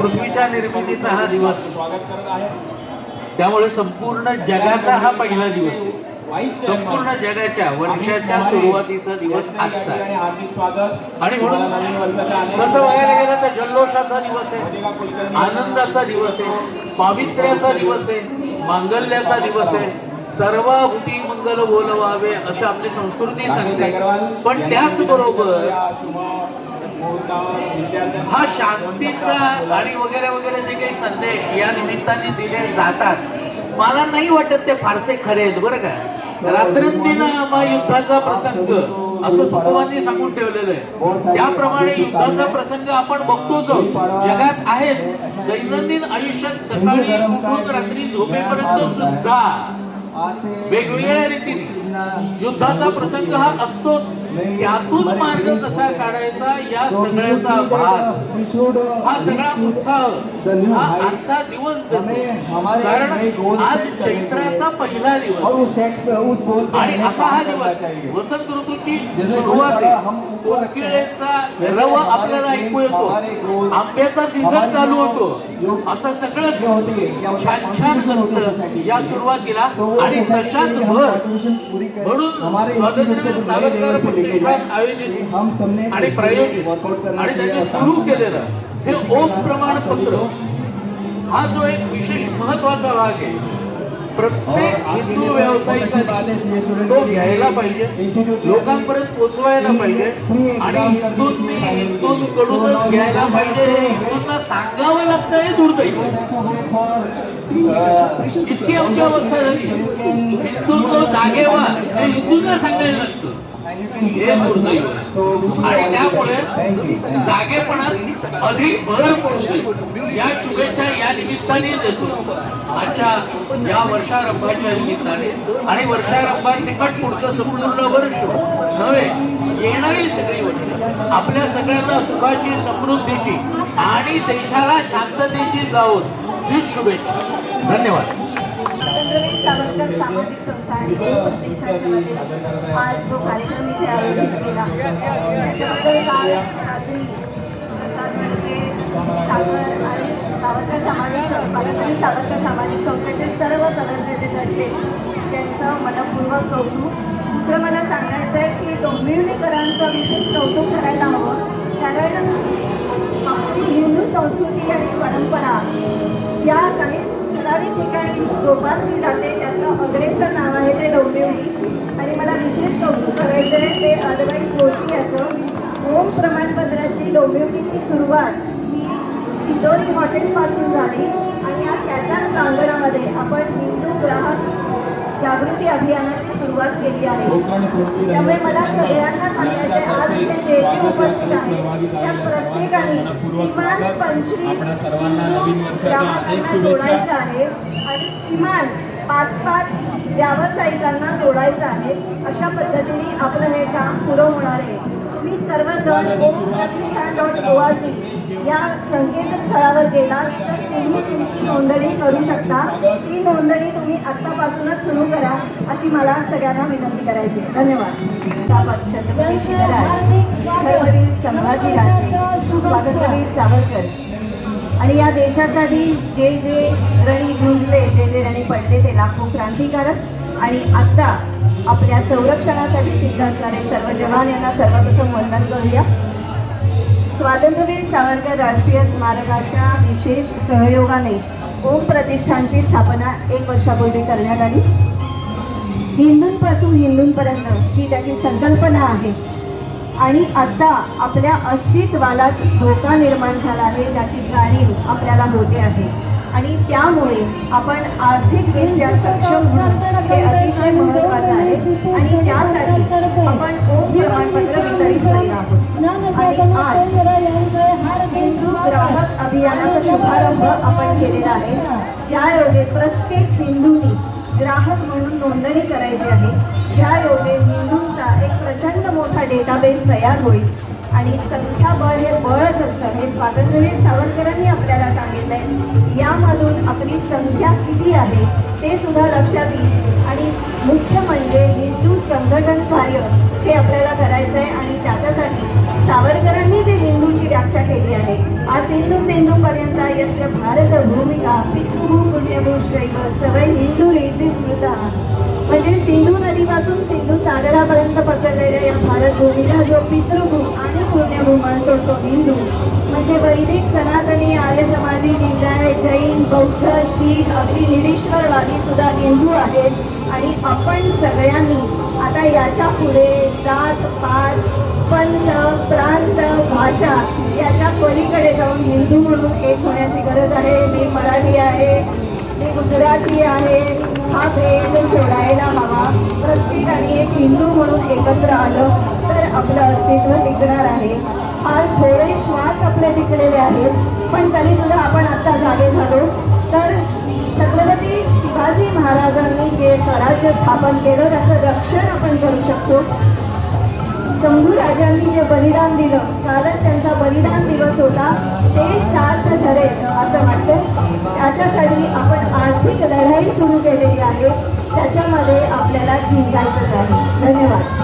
पृथ्वीच्या निर्मितीचा हा दिवस त्यामुळे संपूर्ण जगाचा हा पहिला दिवस आहे. संपूर्ण जगाच्या वर्षाच्या सुरुवातीचा दिवस आजचा आहे. आणि म्हणून कसं बघायला गेलं तर जल्लोषाचा दिवस आहे आनंदाचा दिवस आहे पावित्र्याचा दिवस आहे मांगल्याचा दिवस आहे सर्वाभूती मंगल बोलवावे अशी आपली संस्कृती सांगते पण त्याचबरोबर हा शांतीचा आणि वगैरे वगैरे जे काही संदेश या निमित्ताने दिले जातात. मला नाही वाटत ते फारसे खरे आहेत बरं का. रात्रंदिन युद्धाचा प्रसंग असं तुकोबांनी सांगून ठेवलेलं आहे. त्याप्रमाणे युद्धाचा प्रसंग आपण बघतोच जगात आहेच. दैनंदिन आयुष्यात सकाळी उठून रात्री झोपेपर्यंत सुद्धा वेगवेगळ्या रीतीने युद्धाचा प्रसंग हा असतोच. यातून मार्ग कसा काढायचा? या सगळ्याचा भाग. हा सगळा उत्साह. हा आजचा दिवस. कारण आज चैत्राचा पहिला दिवस. आणि असा हा दिवस. वसंत ऋतूची सुरुवात आहे. कोकिळेचा रव आपल्याला ऐकू येतो. आंब्याचा सीझन चालू होतो. असं सगळंच छान छान असतं या सुरुवातीला आणि तशात भर म्हणून स्वातंत्र्यवीर सावरकर प्रतिष्ठान आयोजित. आणि प्रायोजित. आणि त्यांनी सुरू केलेलं हे ओम प्रमाणपत्र हा जो एक विशेष महत्त्वाचा भाग आहे प्रत्येक हिंदू व्यावसायिकाने तो घ्यायला पाहिजे लोकांपर्यंत पोचवायला पाहिजे आणि हिंदूंनी हिंदूंकडूनच घ्यायला पाहिजे हे हिंदूंना सांगावं लागतं हे दुर्दैव इतकी आमची अवस्था झाली. हिंदुत्व जागेवा हे हिंदूंना सांगायला लागतं. हे आणि त्यामुळे जागेपणात अधिक भर पडू या शुभेच्छा या निमित्ताने देतो. आजच्या या वर्षारंभाच्या निमित्ताने. आणि पुढचं संपूर्ण वर्ष नव्हे येणारी सगळी वर्ष. आपल्या सगळ्यांना सुखाची समृद्धीची आणि देशाला शांततेची जाऊन हीच शुभेच्छा. धन्यवाद. सावरकर सामाजिक संस्था आणि प्रतिष्ठानच्या वतीने आज जो कार्यक्रम इथे आयोजित केला त्याच्याबद्दल काल रात्री प्रसाद मडके सागर आणि सावरकर सामाजिक संस्था आणि सावरकर सामाजिक संस्थेचे सर्व सदस्य जे जडले त्यांचं मनपूर्वक कौतुक. दुसरं मला सांगायचं आहे की डोंबिवलीकरांचं विशेष कौतुक करायला हवं कारण आपली हिंदू संस्कृती आणि परंपरा ज्या काही ठराविक ठिकाणी जोपासली जाते. त्यातलं अग्रेसर नाव आहे ते डोंबिवली. आणि मला विशेष कौतुक करायचं आहे ते अदवाई जोशी याचं. ओम प्रमाणपत्राची डोंबिवलीची सुरुवात ही शिदोरी हॉटेलपासून झाली. आणि आज त्याच्याच प्रांगणामध्ये आपण हिंदू ग्राहक जागृती अभियानाची सुरुवात केली आहे. त्यामुळे मला सगळ्यांना सांगायचे आज इथे जे जे उपस्थित आहे त्या प्रत्येकाने किमान पंचवीस ग्राहकांना जोडायचं आहे आणि किमान पाच पाच व्यावसायिकांना जोडायचं आहे. अशा पद्धतीने आपलं हे काम पुरं होणार आहे. तुम्ही सर्वजण प्रतिष्ठान डॉट ओ आर जी या संकेतस्थळावर गेला तर तुम्ही तुमची नोंदणी करू शकता. ती नोंदणी तुम्ही आत्तापासूनच सुरू करा अशी मला सगळ्यांना विनंती करायची धन्यवाद. बाबत छत्रपती शिवराय धर्मवीर संभाजीराजे स्वातंत्र्यवीर सावरकर. आणि या देशासाठी जे जे रणी झुंजले जे जे रणी पडले ते लाखो क्रांतिकारक आणि आत्ता आपल्या संरक्षणासाठी सिद्ध असणारे सर्व जवान यांना सर्वप्रथम वंदन करूया. स्वातंत्र्यवीर सावरकर राष्ट्रीय स्मारकाच्या विशेष सहयोगाने ओम प्रतिष्ठानची स्थापना एक वर्षापूर्वी करण्यात आली. हिंदूंपासून हिंदूंपर्यंत ही त्याची संकल्पना आहे. आणि आता आपल्या अस्तित्वालाच धोका निर्माण झाला आहे ज्याची जाणीव आपल्याला होते आहे. आणि त्यामुळे आपण आर्थिकदृष्ट्या सक्षम होणं हे अतिशय महत्त्वाचं आहे. आणि त्यासाठी आपण ओम प्रमाणपत्र आणि हिंदू ग्राहक अभियानाचा शुभारंभ आपण केलेला आहे. ज्यायोगे प्रत्येक हिंदूंनी ग्राहक म्हणून नोंदणी करायची आहे. ज्यायोगे हिंदूंचा एक प्रचंड मोठा डेटाबेस तयार होईल आणि संख्याबळ हे बळच असतं. हे स्वातंत्र्यवीर सावरकरांनी आपल्याला आहे यामधून आपली संख्या किती आहे? ते सुद्धा लक्षात येईल. आणि मुख्य म्हणजे हिंदू संघटन कार्य हे आपल्याला करायचं आहे आणि त्याच्यासाठी सावरकरांनी जे हिंदूची व्याख्या केली आहे आज सिंधू सिंधू पर्यंत यस्य भारत भूमिका पितृभू पुण्यभूषैव सवय हिंदू रीती स्मृता. म्हणजे सिंधू नदीपासून सिंधू सागरापर्यंत पसरलेल्या या भारत भूमीला जो पितृभू आणि पुण्यभू मानतो तो हिंदू. म्हणजे वैदिक सनातनी आर्य समाजी लिंगायत जैन बौद्ध शीख अगदी निरीश्वरवादी सुद्धा हिंदू आहेत. आणि आपण सगळ्यांनी आता याच्यापुढे जात पात पंथ प्रांत भाषा याच्या पलीकडे जाऊन हिंदू म्हणून एक होण्याची गरज आहे. मी मराठी आहे मी गुजराती आहे. हा भेद सोडायला हवा. प्रत्येकाने एक हिंदू म्हणून एकत्र आलं. तर आपलं अस्तित्व टिकणार आहे. हा थोडे श्वास आपले टिकलेले आहेत पण तरी सुद्धा आपण आता जागे झालो. तर छत्रपती शिवाजी महाराजांनी जे स्वराज्य स्थापन केलं त्याचं रक्षण आपण करू शकतो. शंभू राजांनी जे बलिदान दिलं कालच त्यांचा बलिदान दिवस होता ते सार्थ ठरेल असं वाटतं त्याच्यासाठी आपण आर्थिक लढाई सुरू केलेली आहे. त्याच्यामध्ये आपल्याला जिंकायचंच आहे. धन्यवाद.